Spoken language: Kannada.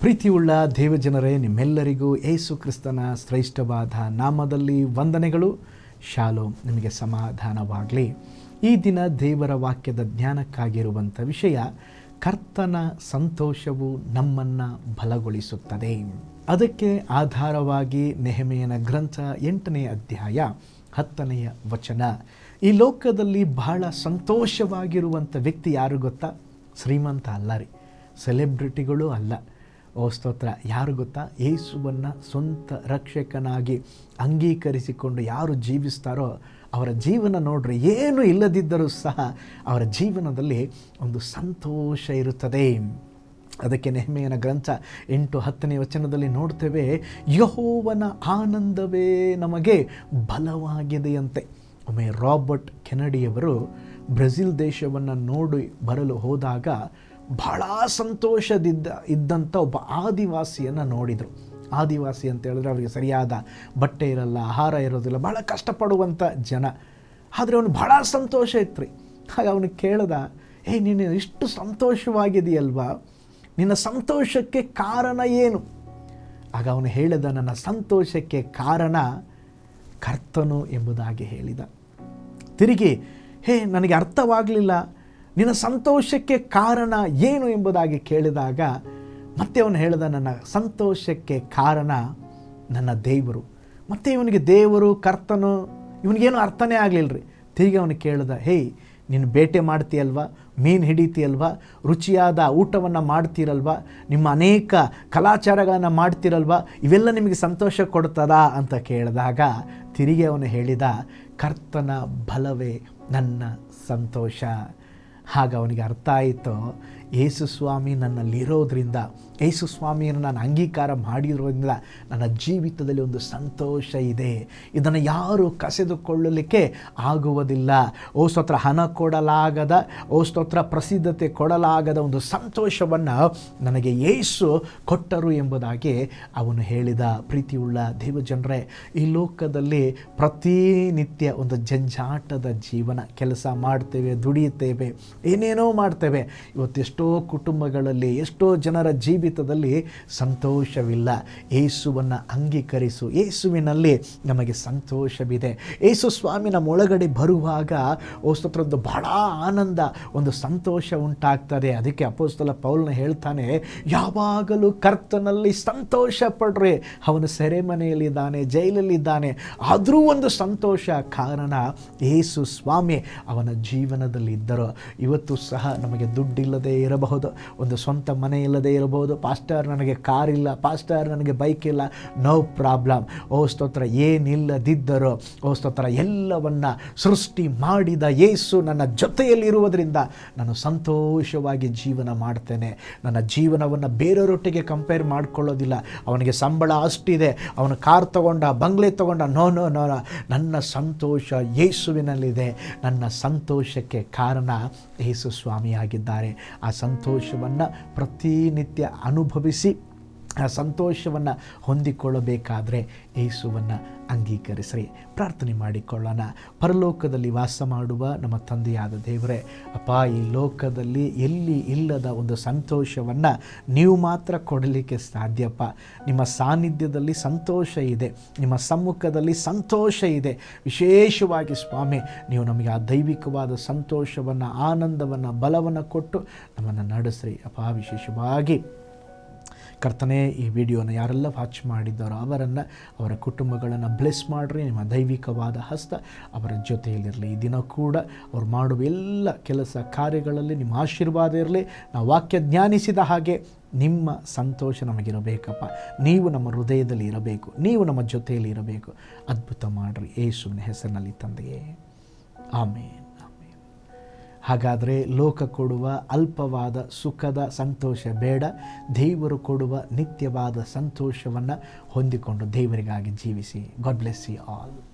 ಪ್ರೀತಿಯುಳ್ಳ ದೇವಜನರೇ, ನಿಮ್ಮೆಲ್ಲರಿಗೂ ಏಸು ಕ್ರಿಸ್ತನ ಶ್ರೇಷ್ಠವಾದ ನಾಮದಲ್ಲಿ ವಂದನೆಗಳು. ಶಾಲೋ ನಿಮಗೆ ಸಮಾಧಾನವಾಗಲಿ. ಈ ದಿನ ದೇವರ ವಾಕ್ಯದ ಜ್ಞಾನಕ್ಕಾಗಿರುವಂಥ ವಿಷಯ, ಕರ್ತನ ಸಂತೋಷವು ನಮ್ಮನ್ನು ಬಲಗೊಳಿಸುತ್ತದೆ. ಅದಕ್ಕೆ ಆಧಾರವಾಗಿ ನೆಹಮೆಯನ ಗ್ರಂಥ ಎಂಟನೇ ಅಧ್ಯಾಯ ಹತ್ತನೆಯ ವಚನ. ಈ ಲೋಕದಲ್ಲಿ ಬಹಳ ಸಂತೋಷವಾಗಿರುವಂಥ ವ್ಯಕ್ತಿ ಯಾರು ಗೊತ್ತಾ? ಶ್ರೀಮಂತ ಅಲ್ಲ ರೀ. ಸೆಲೆಬ್ರಿಟಿಗಳು ಅಲ್ಲ. ಓ ಸ್ತೋತ್ರ. ಯಾರು ಗೊತ್ತಾ? ಯೇಸುವನ್ನು ಸ್ವಂತ ರಕ್ಷಕನಾಗಿ ಅಂಗೀಕರಿಸಿಕೊಂಡು ಯಾರು ಜೀವಿಸ್ತಾರೋ ಅವರ ಜೀವನ ನೋಡ್ರಿ, ಏನು ಇಲ್ಲದಿದ್ದರೂ ಸಹ ಅವರ ಜೀವನದಲ್ಲಿ ಒಂದು ಸಂತೋಷ ಇರುತ್ತದೆ. ಅದಕ್ಕೆ ನೆಹಮೆಯನ ಗ್ರಂಥ ಎಂಟು ಹತ್ತನೇ ವಚನದಲ್ಲಿ ನೋಡ್ತೇವೆ, ಯಹೋವನ ಆನಂದವೇ ನಮಗೆ ಬಲವಾಗಿದೆಯಂತೆ. ಒಮ್ಮೆ ರಾಬರ್ಟ್ ಕೆನಡಿಯವರು ಬ್ರೆಜಿಲ್ ದೇಶವನ್ನು ನೋಡಿ ಬರಲು ಹೋದಾಗ ಬಹಳ ಸಂತೋಷದಿದ್ದ ಇದ್ದಂಥ ಒಬ್ಬ ಆದಿವಾಸಿಯನ್ನು ನೋಡಿದರು. ಆದಿವಾಸಿ ಅಂತ ಹೇಳಿದ್ರೆ ಅವರಿಗೆ ಸರಿಯಾದ ಬಟ್ಟೆ ಇರಲ್ಲ, ಆಹಾರ ಇರೋದಿಲ್ಲ ಭಾಳ ಕಷ್ಟಪಡುವಂಥ ಜನ. ಆದರೆ ಅವನು ಭಾಳ ಸಂತೋಷ ಇತ್ತು ರೀ ಅವನು ಕೇಳ್ದ ಏ ನೀನು ಇಷ್ಟು ಸಂತೋಷವಾಗಿದೆಯಲ್ವಾ ನಿನ್ನ ಸಂತೋಷಕ್ಕೆ ಕಾರಣ ಏನು? ಆಗ ಅವನು ಹೇಳಿದ, ನನ್ನ ಸಂತೋಷಕ್ಕೆ ಕಾರಣ ಕರ್ತನು ಎಂಬುದಾಗಿ ಹೇಳಿದ. ತಿರುಗಿ, ಹೇ, ನನಗೆ ಅರ್ಥವಾಗಲಿಲ್ಲ. ನಿನ್ನ ಸಂತೋಷಕ್ಕೆ ಕಾರಣ ಏನು ಎಂಬುದಾಗಿ ಕೇಳಿದಾಗ ಮತ್ತೆ ಅವನು ಹೇಳಿದ, ನನ್ನ ಸಂತೋಷಕ್ಕೆ ಕಾರಣ ನನ್ನ ದೇವರು. ಮತ್ತೆ ಇವನಿಗೆ ದೇವರು, ಕರ್ತನು, ಇವನಿಗೇನು ಅರ್ಥನೇ ಆಗಲಿಲ್ಲ ರೀ ತಿರುಗಿ ಅವನು ಕೇಳಿದ ಹೇಯ್ ನೀನು ಬೇಟೆ ಮಾಡ್ತೀಯಲ್ವಾ? ಮೀನು ಹಿಡಿತೀಯಲ್ವಾ? ರುಚಿಯಾದ ಊಟವನ್ನು ಮಾಡ್ತೀರಲ್ವಾ? ನಿಮ್ಮ ಅನೇಕ ಕಲಾಚಾರಗಳನ್ನು ಮಾಡ್ತೀರಲ್ವಾ? ಇವೆಲ್ಲ ನಿಮಗೆ ಸಂತೋಷ ಕೊಡ್ತದಾ? ಅಂತ ಕೇಳಿದಾಗ ತಿರುಗಿ ಅವನು ಹೇಳಿದ, ಕರ್ತನ ಬಲವೇ ನನ್ನ ಸಂತೋಷ. ಆಗ ಅವನಿಗೆ ಅರ್ಥ ಆಯಿತು. ಯೇಸು ಸ್ವಾಮಿ ನನ್ನಲ್ಲಿರೋದ್ರಿಂದ ಯೇಸು ಸ್ವಾಮಿಯನ್ನು ನಾನು ಅಂಗೀಕಾರ ಮಾಡಿರೋದ್ರಿಂದ ನನ್ನ ಜೀವಿತದಲ್ಲಿ ಒಂದು ಸಂತೋಷ ಇದೆ. ಇದನ್ನು ಯಾರು ಕಸೆದುಕೊಳ್ಳಲಿಕ್ಕೆ ಆಗುವುದಿಲ್ಲ. ಓ ಸ್ತೋತ್ರ ಹಣ ಕೊಡಲಾಗದ, ಓ ಸ್ತೋತ್ರ ಪ್ರಸಿದ್ಧತೆ ಕೊಡಲಾಗದ ಒಂದು ಸಂತೋಷವನ್ನು ನನಗೆ ಯೇಸು ಕೊಟ್ಟರು ಎಂಬುದಾಗಿ ಅವನು ಹೇಳಿದ. ಪ್ರೀತಿಯುಳ್ಳ ದೇವಜನರೇ, ಈ ಲೋಕದಲ್ಲಿ ಪ್ರತಿನಿತ್ಯ ಒಂದು ಜಂಜಾಟದ ಜೀವನ ಕೆಲಸ ಮಾಡ್ತೇವೆ, ದುಡಿಯುತ್ತೇವೆ, ಏನೇನೋ ಮಾಡ್ತೇವೆ. ಇವತ್ತೆಷ್ಟೋ ಕುಟುಂಬಗಳಲ್ಲಿ, ಎಷ್ಟೋ ಜನರ ಜೀವಿತದಲ್ಲಿ ಸಂತೋಷವಿಲ್ಲ. ಏಸುವನ್ನು ಅಂಗೀಕರಿಸು. ಏಸುವಿನಲ್ಲಿ ನಮಗೆ ಸಂತೋಷವಿದೆ. ಏಸು ಸ್ವಾಮಿ ನಮ್ಮ ಒಳಗಡೆ ಬರುವಾಗ ಒಂದು ಬಹಳ ಆನಂದ, ಒಂದು ಸಂತೋಷ ಉಂಟಾಗ್ತದೆ. ಅದಕ್ಕೆ ಅಪೋಸ್ತಲ ಪೌಲ್ನ ಹೇಳ್ತಾನೆ, ಯಾವಾಗಲೂ ಕರ್ತನಲ್ಲಿ ಸಂತೋಷ ಪಡ್ರಿ. ಅವನು ಸೆರೆಮನೆಯಲ್ಲಿದ್ದಾನೆ, ಜೈಲಲ್ಲಿದ್ದಾನೆ. ಆದರೂ ಒಂದು ಸಂತೋಷ ಕಾರಣ ಏಸು ಸ್ವಾಮಿ ಅವನ ಜೀವನದಲ್ಲಿ ಇದ್ದರು ಇವತ್ತು ಸಹ ನಮಗೆ ದುಡ್ಡಿಲ್ಲದೆ ಇರಬಹುದು, ಒಂದು ಸ್ವಂತ ಮನೆ ಇಲ್ಲದೆ ಇರಬಹುದು ಪಾಸ್ಟರ್ ನನಗೆ ಕಾರ್ ಇಲ್ಲ ಪಾಸ್ಟರ್ ನನಗೆ ಬೈಕ್ ಇಲ್ಲ ನೋ ಪ್ರಾಬ್ಲಮ್ ಓ ಸ್ತೋತ್ರ, ಏನಿಲ್ಲದಿದ್ದರೂ, ಓ ಸ್ತೋತ್ರ, ಎಲ್ಲವನ್ನ ಸೃಷ್ಟಿ ಮಾಡಿದ ಯೇಸು ನನ್ನ ಜೊತೆಯಲ್ಲಿರುವುದರಿಂದ ನಾನು ಸಂತೋಷವಾಗಿ ಜೀವನ ಮಾಡ್ತೇನೆ. ನನ್ನ ಜೀವನವನ್ನು ಬೇರೆಯವರೊಟ್ಟಿಗೆ ಕಂಪೇರ್ ಮಾಡಿಕೊಳ್ಳೋದಿಲ್ಲ. ಅವನಿಗೆ ಸಂಬಳ ಅಷ್ಟಿದೆ. ಅವನು ಕಾರ್ ತಗೊಂಡ, ಬಂಗ್ಲೆ ತಗೊಂಡ ನೋ ನೋ ನೋ ನನ್ನ ಸಂತೋಷ ಯೇಸುವಿನಲ್ಲಿದೆ. ನನ್ನ ಸಂತೋಷಕ್ಕೆ ಕಾರಣ ಯೇಸು ಸ್ವಾಮಿಯಾಗಿದ್ದಾರೆ. ಆ ಸಂತೋಷವನ್ನು ಪ್ರತಿನಿತ್ಯ ಅನುಭವಿಸಿ ಸಂತೋಷವನ್ನು ಹೊಂದಿಕೊಳ್ಳಬೇಕಾದರೆ ಯೇಸುವನ್ನು ಅಂಗೀಕರಿಸ್ರಿ. ಪ್ರಾರ್ಥನೆ ಮಾಡಿಕೊಳ್ಳೋಣ. ಪರಲೋಕದಲ್ಲಿ ವಾಸ ಮಾಡುವ ನಮ್ಮ ತಂದೆಯಾದ ದೇವರೇ, ಅಪ್ಪ, ಈ ಲೋಕದಲ್ಲಿ ಎಲ್ಲಿ ಇಲ್ಲದ ಒಂದು ಸಂತೋಷವನ್ನು ನೀವು ಮಾತ್ರ ಕೊಡಲಿಕ್ಕೆ ಸಾಧ್ಯಪ್ಪ. ನಿಮ್ಮ ಸಾನ್ನಿಧ್ಯದಲ್ಲಿ ಸಂತೋಷ ಇದೆ. ನಿಮ್ಮ ಸಮ್ಮುಖದಲ್ಲಿ ಸಂತೋಷ ಇದೆ. ವಿಶೇಷವಾಗಿ ಸ್ವಾಮಿ, ನೀವು ನಮಗೆ ಆ ದೈವಿಕವಾದ ಸಂತೋಷವನ್ನು, ಆನಂದವನ್ನು, ಬಲವನ್ನು ಕೊಟ್ಟು ನಮ್ಮನ್ನು ನಡೆಸ್ರಿ. ಅಪ್ಪ, ವಿಶೇಷವಾಗಿ ಕರ್ತನೇ, ಈ ವಿಡಿಯೋನ ಯಾರೆಲ್ಲ ವಾಚ್ ಮಾಡಿದ್ದಾರೋ ಅವರನ್ನು, ಅವರ ಕುಟುಂಬಗಳನ್ನು ಬ್ಲೆಸ್ ಮಾಡಿರಿ, ನಿಮ್ಮ ದೈವಿಕವಾದ ಹಸ್ತ ಅವರ ಜೊತೆಯಲ್ಲಿರಲಿ. ಈ ದಿನ ಕೂಡ ಅವ್ರು ಮಾಡುವ ಎಲ್ಲ ಕೆಲಸ ಕಾರ್ಯಗಳಲ್ಲಿ ನಿಮ್ಮ ಆಶೀರ್ವಾದ ಇರಲಿ. ನಾವು ವಾಕ್ಯ ಜ್ಞಾನಿಸಿದ ಹಾಗೆ ನಿಮ್ಮ ಸಂತೋಷ ನಮಗಿರಬೇಕಪ್ಪ. ನೀವು ನಮ್ಮ ಹೃದಯದಲ್ಲಿ ಇರಬೇಕು. ನೀವು ನಮ್ಮ ಜೊತೆಯಲ್ಲಿ ಇರಬೇಕು. ಅದ್ಭುತ ಮಾಡಿರಿ. ಯೇಸುವಿನ ಹೆಸರಿನಲ್ಲಿ ತಂದೆಯೇ. ಆಮೇನ್. ಹಾಗಾದರೆ ಲೋಕ ಕೊಡುವ ಅಲ್ಪವಾದ ಸುಖದ ಸಂತೋಷ ಬೇಡ. ದೇವರು ಕೊಡುವ ನಿತ್ಯವಾದ ಸಂತೋಷವನ್ನು ಹೊಂದಿಕೊಂಡು ದೇವರಿಗಾಗಿ ಜೀವಿಸಿ. God bless you all